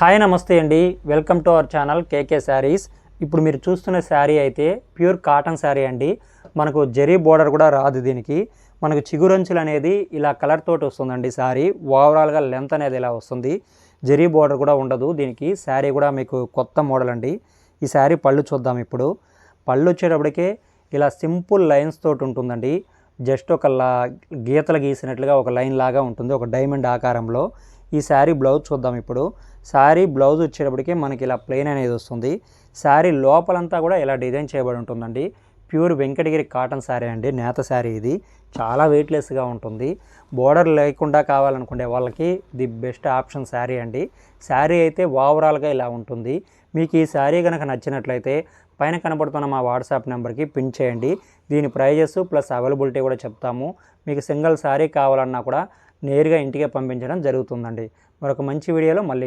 Hi నమస్తే అండి. Welcome to our channel K K sarees. ఇప్పుడు మీరు చూస్తున్న శారీ అయితే ప్యూర్ కాటన్ శారీ అండి. మనకు జరీ బోర్డర్ కూడా రాదు దీనికి. మనకు చిగురంచులు అనేది ఇలా కలర్ తోటి వస్తుందండి శారీ. ఓవరాల్గా లెంత్ అనేది ఇలా వస్తుంది. జరీ బోర్డర్ కూడా ఉండదు దీనికి. శారీ కూడా మీకు కొత్త మోడల్ అండి. ఈ శారీ పళ్ళు చూద్దాం ఇప్పుడు. పళ్ళు వచ్చేటప్పటికే ఇలా సింపుల్ లైన్స్ తోటి ఉంటుందండి. జస్ట్ ఒక లా గీతలు గీసినట్లుగా ఒక లైన్ లాగా ఉంటుంది. ఒక డైమండ్ ఆకారంలో. ఈ శారీ బ్లౌజ్ చూద్దాం ఇప్పుడు. శారీ బ్లౌజ్ వచ్చేటప్పటికి మనకి ఇలా ప్లెయిన్ అనేది వస్తుంది. శారీ లోపలంతా కూడా ఇలా డిజైన్ చేయబడి ఉంటుందండి. ప్యూర్ వెంకటగిరి కాటన్ శారీ అండి. నేత శారీ ఇది. చాలా వెయిట్లెస్గా ఉంటుంది. బోర్డర్ లేకుండా కావాలనుకునే వాళ్ళకి ది బెస్ట్ ఆప్షన్ శారీ అండి. శారీ అయితే ఓవరాల్గా ఇలా ఉంటుంది. మీకు ఈ శారీ కనుక నచ్చినట్లయితే పైన కనబడుతున్న మా వాట్సాప్ నెంబర్కి పిన్ చేయండి. దీని ప్రైజెస్ ప్లస్ అవైలబిలిటీ కూడా చెప్తాము. మీకు సింగిల్ శారీ కావాలన్నా కూడా నేరుగా ఇంటికే పంపించడం జరుగుతుందండి. మరొక మంచి వీడియోలో మళ్ళీ